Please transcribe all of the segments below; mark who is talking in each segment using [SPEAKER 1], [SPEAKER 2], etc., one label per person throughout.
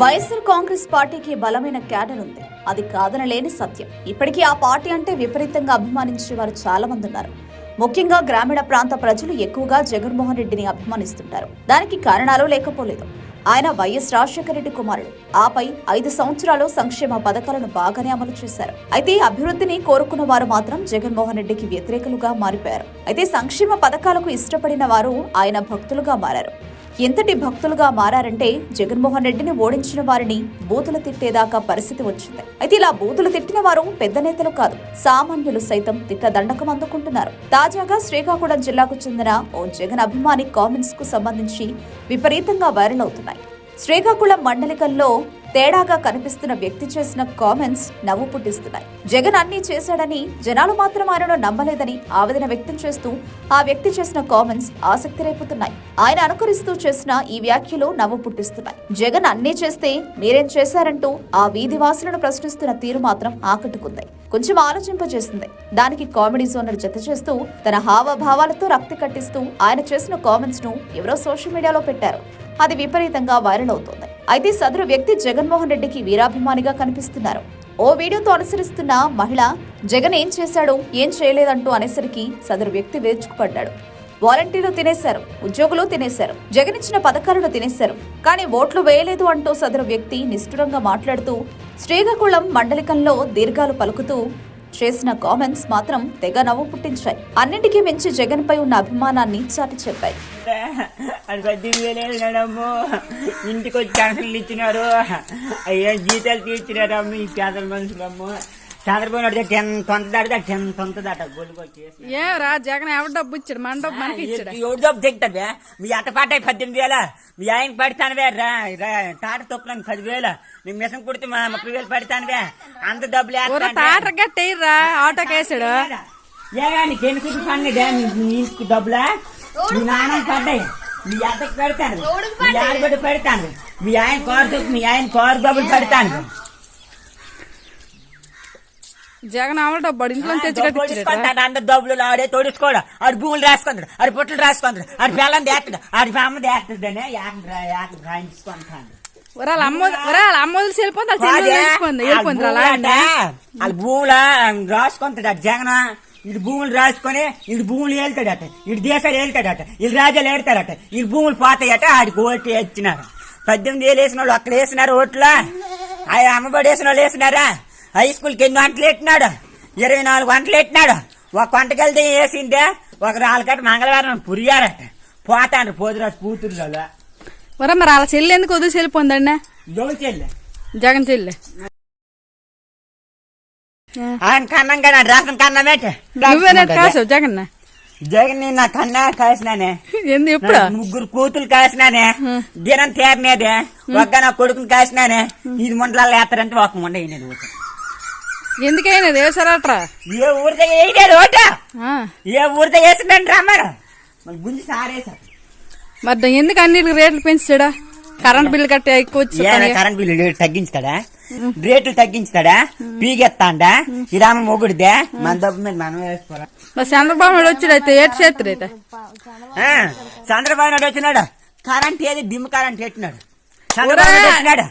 [SPEAKER 1] వైఎస్ఆర్ కాంగ్రెస్ పార్టీకి బలమైన క్యాడర్ ఉంది. అది కాదనలేని సత్యం. ఇప్పటికీ ఆ పార్టీ అంటే విపరీతంగా అభిమానించే వారు చాలా మంది ఉన్నారు. ముఖ్యంగా గ్రామీణ ప్రాంత ప్రజలు ఎక్కువగా జగన్మోహన్ రెడ్డిని అభిమానిస్తుంటారు. దానికి కారణాలు లేకపోలేదు. ఆయన వైఎస్ రాజశేఖర రెడ్డి కుమారుడు. ఆపై ఐదు సంవత్సరాలు సంక్షేమ పథకాలను బాగానే అమలు చేశారు. అయితే అభివృద్ధిని కోరుకున్న వారు మాత్రం జగన్మోహన్ రెడ్డికి వ్యతిరేకులుగా మారిపోయారు. అయితే సంక్షేమ పథకాలకు ఇష్టపడిన వారు ఆయన భక్తులుగా మారారు. ఎంతటి భక్తులుగా మారారంటే జగన్మోహన్ రెడ్డిని ఓడించిన వారిని బూతులు తిట్టేదాకా పరిస్థితి వచ్చింది. అయితే ఇలా బూతులు తిట్టిన వారు పెద్ద నేతలు కాదు సామాన్యులు సైతం తిట్ట దండకం అందుకుంటున్నారు. తాజాగా శ్రీకాకుళం జిల్లాకు చెందిన ఓ జగన్ అభిమాని కామెంట్స్కు సంబంధించి విపరీతంగా వైరల్ అవుతున్నాయి. శ్రీకాకుళం మండలికల్లో తేడాగా కనిపిస్తున్న వ్యక్తి చేసిన కామెంట్స్ నవ్వు పుట్టిస్తున్నాయి. జగన్ అన్ని చేశాడని జనాలు మాత్రం ఆయనను నమ్మలేదని ఆవేదన వ్యక్తం చేస్తూ ఆ వ్యక్తి చేసిన కామెంట్స్ ఆసక్తి రేపుతున్నాయి. ఆయన అనుకరిస్తూ చేసిన ఈ వ్యాఖ్యలు నవ్వు పుట్టిస్తున్నాయి. జగన్ అన్నీ చేస్తే మీరేం చేశారంటూ ఆ వీధి వాసులను ప్రశ్నిస్తున్న తీరు మాత్రం ఆకట్టుకుంది. కొంచెం ఆలోచింపజేసింది. దానికి కామెడీ జోనర్ జత చేస్తూ తన హావభావాలతో రక్తి కట్టిస్తూ ఆయన చేసిన కామెంట్స్ను ఎవరో సోషల్ మీడియాలో పెట్టారు. అది విపరీతంగా వైరల్ అవుతోంది. అయితే సదరు వ్యక్తి జగన్మోహన్ రెడ్డికి వీరాభిమానిగా కనిపిస్తున్నారు. ఓ వీడియోతో అనుసరిస్తున్న మహిళ జగన్ ఏం చేశాడు? ఏం చేయలేదంటూ అనేసరికి సదరు వ్యక్తి వేర్చుకుపడ్డాడు. వాలంటీర్లు తినేశారు ఉద్యోగులు తినేశారు జగన్ ఇచ్చిన పథకాలను తినేశారు కానీ ఓట్లు వేయలేదు అంటూ సదరు వ్యక్తి నిష్ఠురంగా మాట్లాడుతూ శ్రీకాకుళం మండలికంలో దీర్ఘాలు పలుకుతూ చేసిన కామెంట్స్ మాత్రం తెగ నవ్వు పుట్టించాయి. అన్నింటికీ మించి జగన్ పై ఉన్న అభిమానాన్ని చాటి చెప్పాయి.
[SPEAKER 2] ఇంటికి వచ్చి ఇచ్చినారు. అయ్యో జీతాలు తీర్చినారమ్మ ఈ పేదల మనుషులమ్మ. చంద్రబాబు నాయుడు టెన్ తొంత దాడితే టెన్ తొంత దాట గొలుగు వచ్చేసి.
[SPEAKER 3] ఏరా జగన్ ఎవరు డబ్బు ఇచ్చాడు? మన డబ్బు మనకి ఇచ్చాడు?
[SPEAKER 2] ఎవరు డబ్బు తింటాడు మీ అట్ట పాట పద్దెనిమిది వేల? మీ ఆయన పడతానువే రా రా, తాట తొక్కులను పదివేలు. నీ మిషన్ కుడితే మా ముప్పై వేలు పడతానువే అంత డబ్బులు.
[SPEAKER 3] తాటర్ గట్టేయరా ఆటోకి వేసాడు.
[SPEAKER 2] ఏగా నీకు ఇంటికి డబ్బులా? మీ నాన్న పడ్డాయి. మీ అత్తకి పెడతాను మీ ఆడబిడ్డ పెడతాను మీ ఆయన కోరు మీ ఆయన కోరు డబ్బులు పెడతాను
[SPEAKER 3] జగన్ డబ్బు వాడు ఇంట్లో తెచ్చి
[SPEAKER 2] డబ్బులు ఆడే తోడుకోడు ఆడు భూములు రాసుకుంటాడు. ఆడు పొట్లు రాసుకుంటాడు. ఆడు పిల్లని దేస్తాడు ఆడి అమ్మ రాయించుకుంటాను
[SPEAKER 3] వాళ్ళ అమ్మ వెళ్ళిపోయింది వెళ్ళిపోయింది అలా
[SPEAKER 2] భూముల రాసుకుంటాడు అటు జగన్. ఇటు భూములు రాసుకొని ఇటు భూములు వెళ్తాడట ఇటు దేశాలు వెళ్తాడట ఇటు రాజ్యాలు వెళ్తాడట ఇటు భూములు పోతాయట ఆడికి ఓట్లు వేసినారు పద్దెనిమిది వేలు వేసిన వాళ్ళు అక్కడ వేసినారు ఓట్లా? ఆ అమ్మబడి వేసిన వాళ్ళు వేసినారా? హై స్కూల్కి ఎన్ని గంటలు పెట్టినాడు ఇరవై నాలుగు గంటలు పెట్టినాడు ఒక గంటకి వెళ్తే వేసిందే ఒక రాళ్ళకట్ట మంగళవారం పురియారట పోతాండ్రు పోతురాజు కూతురు
[SPEAKER 3] ఒరే మరి వాళ్ళ చెల్లి ఎందుకు వదిలేసి వెళ్ళిపోయిందండి?
[SPEAKER 2] దోలు చెల్లె.
[SPEAKER 3] జగన్ చెల్లి.
[SPEAKER 2] ఆయన కన్నం కదా రాసిన కన్నమేట
[SPEAKER 3] నువ్వేనా కాసావు జగన్
[SPEAKER 2] జగన్ నా కన్నా కాసినానే.
[SPEAKER 3] ఎందు ఎప్పుడు?
[SPEAKER 2] ముగ్గురు కూతురు కాసినానే. దినం తేరనేదే. ఒక్క నా కొడుకుని కాసినానే. ఇది ముండలాలు వేస్తారంటే ఒక ముండ
[SPEAKER 3] ఎందుకైనా వేసారట్రా
[SPEAKER 2] ఏ ఊరితో వేయలేదు ఓట ఏ ఊరితో వేసిందండి రమ్మారు మళ్ళీ గుంజి సారేసారు
[SPEAKER 3] మరి ఎందుకు అన్నిటికి రేట్లు పెంచాడా కరెంట్ బిల్లు కట్టే ఎక్కువ
[SPEAKER 2] కరెంట్ బిల్లు తగ్గించుతాడా? రేట్లు తగ్గించుతాడా? పీగెత్తాండా ఇదామ మొగుడిదే? మన డబ్బు మీద మనం వేసుకోరా?
[SPEAKER 3] మరి చంద్రబాబు నాయుడు వచ్చాడు అయితే ఏటు చేస్తారు అయితే?
[SPEAKER 2] చంద్రబాబు నాయుడు వచ్చినాడు. కరెంట్ ఏది? డిమ్ కరెంట్ పెట్టినాడు చంద్రబాబు నాయుడు వచ్చినాడు.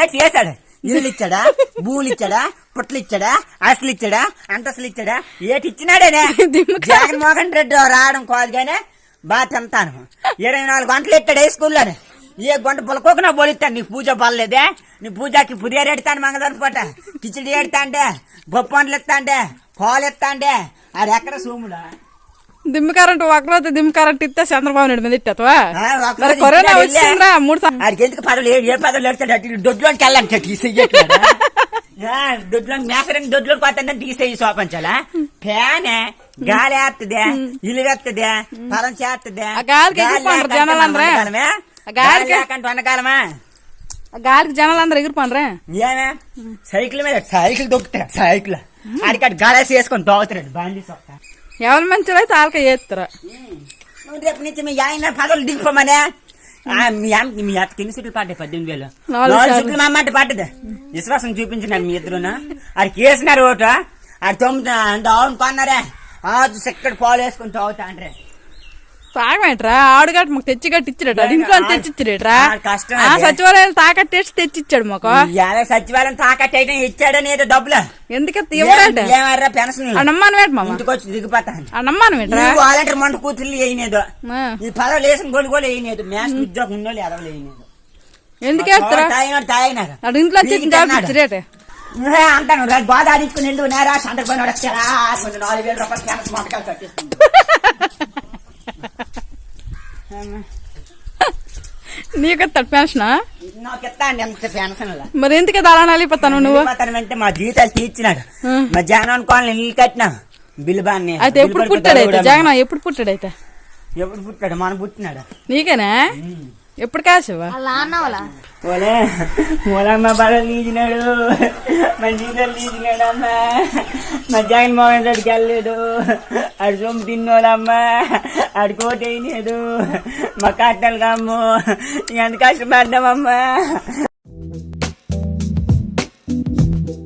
[SPEAKER 2] ఏటి చేశాడు? ఇల్లు ఇచ్చాడా? భూములు ఇచ్చాడా? పుట్లు ఇచ్చాడా అసలు ఇచ్చాడా అంతస్తులు ఇచ్చాడా ఏటి ఇచ్చినాడేనే జగన్మోహన్ రెడ్డి రావడం కాదు కానీ బాగా తింటాను ఇరవై నాలుగు గంటలు ఎత్తాడు ఏ స్కూల్లోనే ఏ గంట పొలకోకున్నా బోలిస్తాను నీ పూజ పర్లేదే నీ పూజకి పురియారు ఎడతాను మంగదాని పూట కిచిడి ఎడతా అంటే పప్పు వంటలు ఎత్తా అంటే పాలు ఎత్తా అంటే అది ఎక్కడ సోములా
[SPEAKER 3] దిమ్మ కరెంట్ ఒకరోజు దిమ్మ కరెంట్ ఇస్తే చంద్రబాబు నాయుడు మీద ఇట్టా
[SPEAKER 2] ఆ, ఒక
[SPEAKER 3] మరి
[SPEAKER 2] రోజు
[SPEAKER 3] కరోనా
[SPEAKER 2] ఇచ్చినాడు
[SPEAKER 3] వచ్చిందిరా మూడు సం-
[SPEAKER 2] ఆడికి ఎందుకు పదవులు ఏ- పదవులు ఎడతాడు దొడ్లోకి వెళ్ళాను దొడ్లో మేసరని దొడ్లోకి పోతాడని తీసేయి సోపించాలా ఫ్యానే గాలి వేస్తుంది ఇల్లు వేస్తుంది పొలం చేస్తుంది
[SPEAKER 3] ఎగిరిపోండ్రు జనాలందరూ. ఆ గాలికి-
[SPEAKER 2] లేకంటే వండకాలమా
[SPEAKER 3] ఆ గాలికి జనాలు అందరు ఎగిరిపోనరే
[SPEAKER 2] ఏమే సైకిల్ మీద సైకిల్ దొక్కుతాడు సైకిల్. ఆడికాడు గాలేసి వేసుకొని దోగుతాడు బండి సొక్క.
[SPEAKER 3] ఎవరి మంచిలో అయితే వాళ్ళకే చేస్తారు.
[SPEAKER 2] రేపు నుంచి మీ ఆయన పదవులు దిగిపోమనే మీ అమ్మ అత్త ఎన్ని సీట్లు పడ్డాయి పద్దెనిమిది వేలు. సీట్లు మా అమ్మాట పడ్డది విశ్వాసం చూపించినారు మీ ఇద్దరును? ఆడికి వేసినారు ఓటు? ఆడి తొమ్మిది అవును కొన్నారే ఆ ఇక్కడ పాలు వేసుకుని తాగుతా అంటే
[SPEAKER 3] తాగమేట్రా ఆడుగట్టు మాకు తెచ్చి గట్టి ఇచ్చిరట. ఇంట్లో తెచ్చిచ్చిరేట్రా?
[SPEAKER 2] ఆ, కష్టం.
[SPEAKER 3] సచివాలయాలు తాకట్టేసి తెచ్చిచ్చాడు మాకు.
[SPEAKER 2] సచివాలయం తాకట్టు అయితే ఇచ్చాడని ఏదో డబ్బులు
[SPEAKER 3] ఎందుకంత ఇవ్వడట
[SPEAKER 2] ఏమర్రా పెన్షన్?
[SPEAKER 3] వేట
[SPEAKER 2] ఇంటికి వచ్చి దిగిపోతాను
[SPEAKER 3] వేట్రా?
[SPEAKER 2] వాలంటీర్ మంట కూతుర్లు వేయనేదు. ఈ పదవులు వేసిన గొడుగు కూడా వేయలేదు. మ్యాథ్స్ ఉద్యోగం ఉన్నోళ్ళు ఎదవలు వేయలేదు
[SPEAKER 3] ఎందుకు వేస్తారా ఇంట్లో
[SPEAKER 2] అంటాను రా గోదా ఆడించుకుని వెళ్ళు నేరా నాలుగు వేల రూపాయలు క్యాన్స్ కట్టేస్తుంది
[SPEAKER 3] నీకు పెన్షన్
[SPEAKER 2] నాకు ఎంత పెన్షన్
[SPEAKER 3] మరి ఎందుకు అది అలా నలిపోతాను నువ్వు?
[SPEAKER 2] అంటే మా జీతాలు తీర్చినాడు. మా జగన్ కాలనీ ఇల్లు కట్టినా బిల్లు
[SPEAKER 3] అయితే ఎప్పుడు పుట్టాడైతే జగన్ ఎప్పుడు పుట్టాడైతే
[SPEAKER 2] ఎప్పుడు పుట్టాడు? మన పుట్టినాడు.
[SPEAKER 3] నీకేనా? ఎప్పుడు కాసావా
[SPEAKER 2] ఓలే ఓలమ్మ బాగా లీజినాడు మా జీతాలు లీజినాడు అమ్మ మా జగన్ మోహన్ రెడ్డికి వెళ్ళలేదు ఆడు సొమ్ము తిన్నోళ్ళమ్మ ఆడు కోట వేయలేదు మా కట్టలు కమ్ము. ఎంత కష్టపడ్డామమ్మా?